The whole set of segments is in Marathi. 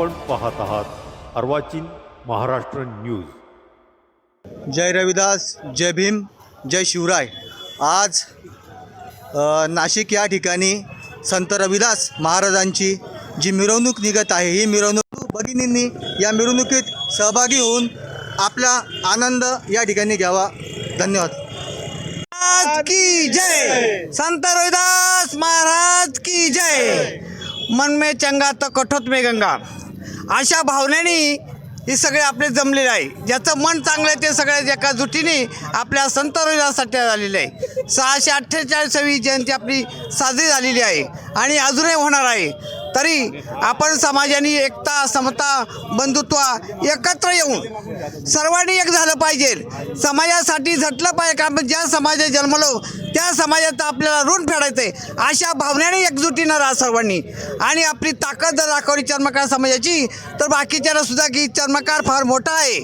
आपण पाहत आहात अर्वाचीन महाराष्ट्र न्यूज. जय रविदास जय भीम जय शिवराय. आज नाशिक या ठिकाणी संत रविदास महाराजांची जी मिरवणूक निघत आहे ही मिरवणूक भगिनींनी या मिरवणुकीत सहभागी होऊन आपला आनंद या ठिकाणी घ्यावा. धन्यवाद. की जय! संत रविदास महाराज की जय! मन में चंगा तो कठोत में गंगा। अशा भावनेने हे सगळे आपले जमलेले आहे. ज्याचं मन चांगलं आहे ते सगळ्या एका जुटीने आपल्या संत रविदासाठी झालेले आहे. सहाशे अठ्ठेचाळीसावी जयंती आपली साजरी झालेली आहे आणि अजूनही होणार आहे. तरी आपण समाजाने एकता समता बंधुत्व एकत्र येऊन सर्वांनी एक झालं पाहिजे. समाजासाठी झटलं पाहिजे का आपण ज्या समाजात जन्मलो त्या समाजात आपल्याला ऋण फेडायचं आहे अशा भावनेने एकजुटीनं राहा सर्वांनी. आणि आपली ताकद जर दाखवली चर्मकार समाजाची तर बाकीच्यांना सुद्धा की चर्मकार फार मोठा आहे.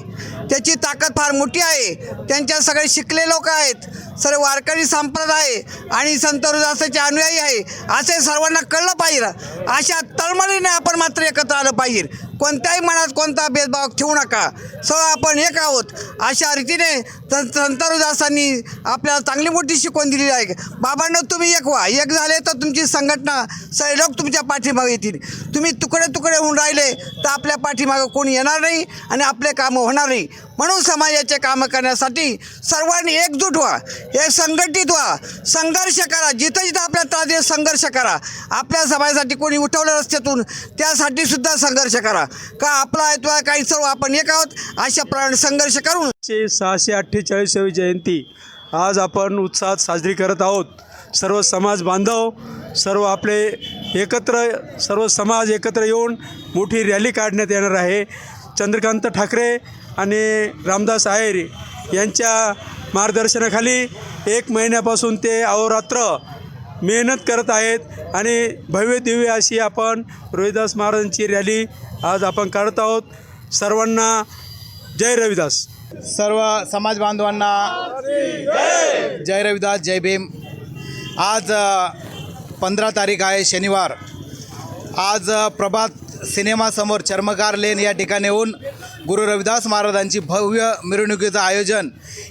त्याची ताकद फार मोठी आहे. त्यांच्या सगळे शिकले लोक आहेत. सर्व वारकरी संप्रदाय आणि संत रुदासाचे अनुयायी आहे असे सर्वांना कळलं पाहिजे. अशा तळमळीने आपण मात्र एकत्र आलं पाहिजे. कोणत्याही मनात कोणता भेदभाव ठेवू नका. सर्व आपण एक आहोत. अशा रीतीने संत रुदासांनी आपल्याला चांगली मोठी शिकवण दिलेली आहे. बाबांना तुम्ही एक व्हा. एक झाले तर तुमची संघटना सगळे लोक तुमच्या पाठीमागे येतील. तुम्ही तुकडे तुकडे होऊन राहिले तर आपल्या पाठीमागं कोणी येणार नाही आणि आपले कामं होणार नाही. म्हणून समाजाचे कामं करण्यासाठी सर्वांनी एकजूट व्हा हे संघटित व्हा. संघर्ष करा. जिथं जिथं आपल्या त्रास संघर्ष करा. आपल्या समाजासाठी कोणी उठवलं रस्त्यातून त्यासाठी सुद्धा संघर्ष करा. का आपला आहे काही सर्व आपण एक आहोत अशा प्रमाणे संघर्ष करून. सहाशे अठ्ठेचाळीसावी जयंती. आज आपण उत्साहात साजरी करत आहोत. सर्व समाज बांधव सर्व आपले एकत्र सर्व समाज एकत्र येऊन मोठी रॅली काढण्यात येणार आहे. चंद्रकांत ठाकरे आणि रामदास आहेर यांच्या मार्गदर्शनाखाली एक महिन्यापासून ते अहोरात्र मेहनत करत आहेत आणि भव्य दिव्य अशी आपण रोहिदास महाराजांची रॅली आज आपण काढत आहोत. सर्वांना जय रविदास. सर्व समाज बांधवांना जय रविदास जय भीम. आज पंधरा तारीख आहे शनिवार. आज प्रभात सिनेमासमोर चर्मकार लेन या ठिकाणी येऊन गुरु रविदास महाराजांची भव्य मिरवणुकीचं आयोजन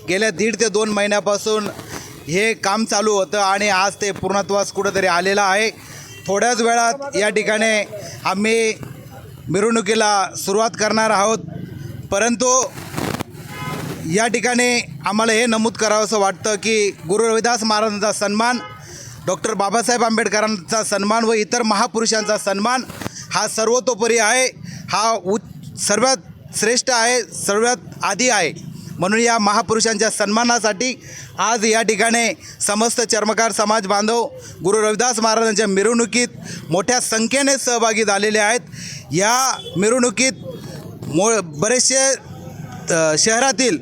गेल्या दीड ते दोन महिन्यापासून हे काम चालू होतं आणि आज ते पूर्णत्वास कुठंतरी आलेलं आहे. थोड्याच वेळात या ठिकाणी आम्ही मिरवणुकीला सुरुवात करणार आहोत. परंतु या ठिकाणी आम्हाला हे नमूद करावंसं वाटतं की गुरु रविदास महाराजांचा सन्मान डॉक्टर बाबासाहेब आंबेडकरांचा सन्मान व इतर महापुरुषांचा सन्मान हा सर्वतोपरी आहे. हा उच सर्वात श्रेष्ठ आहे सर्वात आधी आहे. म्हणून या महापुरुषांच्या सन्मानासाठी आज या ठिकाणी समस्त चर्मकार समाज बांधव गुरु रविदास महाराजांच्या मिरवणुकीत मोठ्या संख्येने सहभागी झालेले आहेत. या मिरवणुकीत मो बरेचसे शहरातील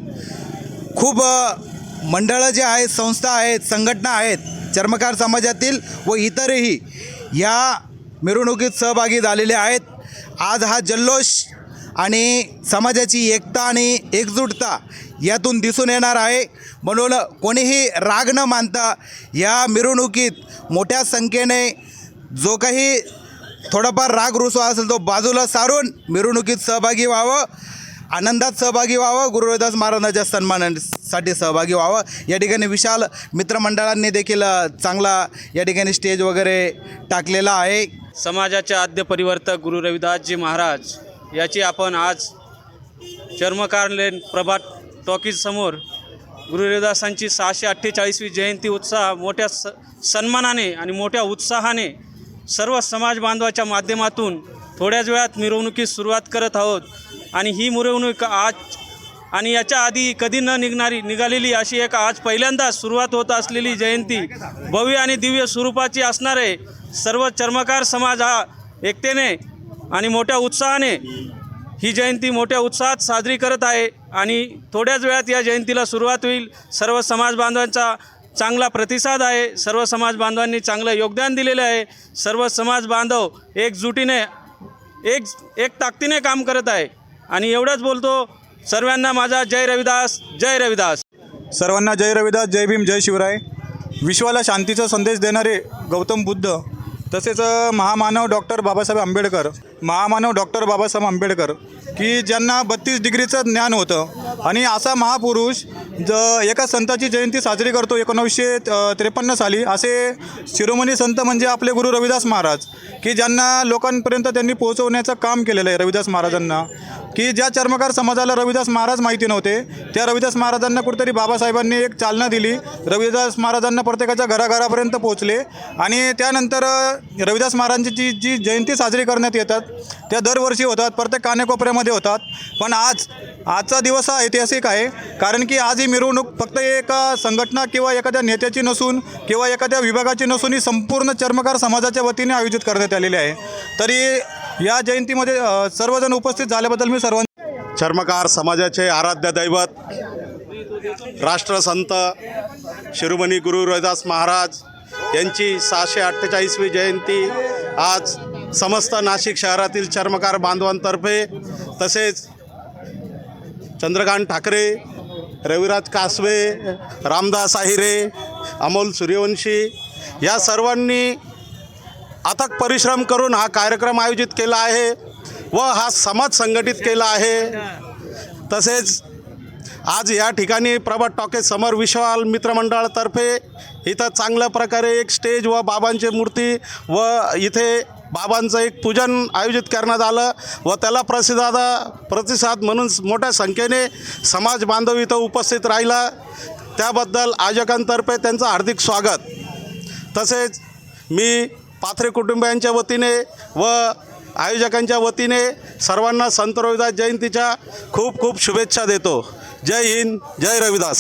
खूप मंडळं जे आहेत संस्था आहेत संघटना आहेत चर्मकार समाजातील व इतरही या मिरवणुकीत सहभागी झालेले आहेत. आज हा जल्लोष आणि समाजाची एकता आणि एकजुटता यातून दिसून येणार आहे. म्हणून कोणीही राग न मानता या मिरवणुकीत मोठ्या संख्येने जो काही थोडाफार राग रुसवा असेल तो बाजूला सारून मिरवणुकीत सहभागी व्हावं. आनंदात सहभागी व्हावं. गुरुदास महाराजांच्या सन्मानासाठी सहभागी व्हावं. या ठिकाणी विशाल मित्रमंडळांनी देखील चांगला या ठिकाणी स्टेज वगैरे टाकलेला आहे. समाजाचे आद्य परिवर्तक गुरु रविदासजी महाराज याची आपण आज चर्मकारलेन प्रभात टॉकीजसमोर गुरु रविदासांची सहाशे अठ्ठेचाळीसवी जयंती उत्साह मोठ्या स सन्मानाने आणि मोठ्या उत्साहाने सर्व समाज बांधवाच्या माध्यमातून थोड्याच वेळात मिरवणुकीस सुरुवात करत आहोत. आणि ही मिरवणूक आज आणि याच्या आधी कधी न निघणारी निघालेली अशी एक आज पहिल्यांदा सुरुवात होत असलेली जयंती भव्य आणि दिव्य स्वरूपाची असणारे सर्व चर्मकार समाज हा एकतेने आणि मोठ्या उत्साहाने ही जयंती मोठ्या उत्साहात साजरी करत आहे आणि थोड्याच वेळात या जयंतीला सुरुवात होईल. सर्व समाज बांधवांचा चांगला प्रतिसाद आहे. सर्व समाज बांधवांनी चांगलं योगदान दिलेलं आहे. सर्व समाज बांधव एकजुटीने एक एक ताकदीने काम करत आहे. आणि एवढंच बोलतो सर्वांना माझा जय रविदास जय रविदास. सर्वांना जय रविदास जय भीम जय शिवराय. विश्वाला शांतीचा संदेश देणारे गौतम बुद्ध तसेच महामानव डॉक्टर बाबासाहेब आंबेडकर महामानव डॉक्टर बाबासाहेब आंबेडकर की ज्यांना बत्तीस डिग्रीचं ज्ञान होतं. आणि असा महापुरुष ज एका संताची जयंती साजरी करतो एकोणावीसशे त्रेपन्न साली. असे शिरोमणी संत म्हणजे आपले गुरु रविदास महाराज की ज्यांना लोकांपर्यंत त्यांनी पोहोचवण्याचं काम केलेलं आहे रविदास महाराजांना. की ज्या चर्मकार समाजाला रविदास महाराज माहिती नव्हते त्या रविदास महाराजांना कुठेतरी बाबासाहेबांनी एक चालना दिली. रविदास महाराजांना प्रत्येकाच्या घराघरापर्यंत पोहोचले आणि त्यानंतर रविदास महाराजांची जी जयंती साजरी करण्यात येतात त्या दरवर्षी होतात प्रत्येक कानेकोपऱ्यामध्ये होतात. पण आज आजचा दिवस हा ऐतिहासिक आहे कारण की आज ही मिरवणूक फक्त एका संघटना किंवा एखाद्या नेत्याची नसून किंवा एखाद्या विभागाची नसून ही संपूर्ण चर्मकार समाजाच्या वतीने आयोजित करण्यात आलेली आहे. तरी या जयंतीमध्ये सर्वजण उपस्थित झाल्याबद्दल मी सर्व चर्मकार समाजाचे आराध्य दैवत राष्ट्रसंत शिरोमणी गुरु रविदास महाराज यांची सहाशे अठ्ठेचाळीसवी जयंती आज समस्त नाशिक शहरातील चर्मकार बांधवांतर्फे तसेच चंद्रकांत ठाकरे रविराज कासवे रामदास आहिरे अमोल सूर्यवंशी या सर्वांनी अथक परिश्रम करून हा कार्यक्रम आयोजित केला आहे व हा समाज संघटित केला आहे. तसेच आज या ठिकाणी प्रभात टॉकेज समर विश्वाल मित्रमंडळातर्फे इथं चांगल्या प्रकारे एक स्टेज व बाबांची मूर्ती व इथे बाबांचं एक पूजन आयोजित करण्यात आलं व त्याला प्रतिसाद प्रतिसाद म्हणून मोठ्या संख्येने समाज बांधव इथं उपस्थित राहिला. त्याबद्दल आयोजकांतर्फे त्यांचं हार्दिक स्वागत. तसेच मी पाथरे कुटुंबियांच्या वतीने व आयोजकांच्या वतीने सर्वांना संत रविदास जयंतीच्या खूप खूप शुभेच्छा देतो. जय हिंद जय रविदास.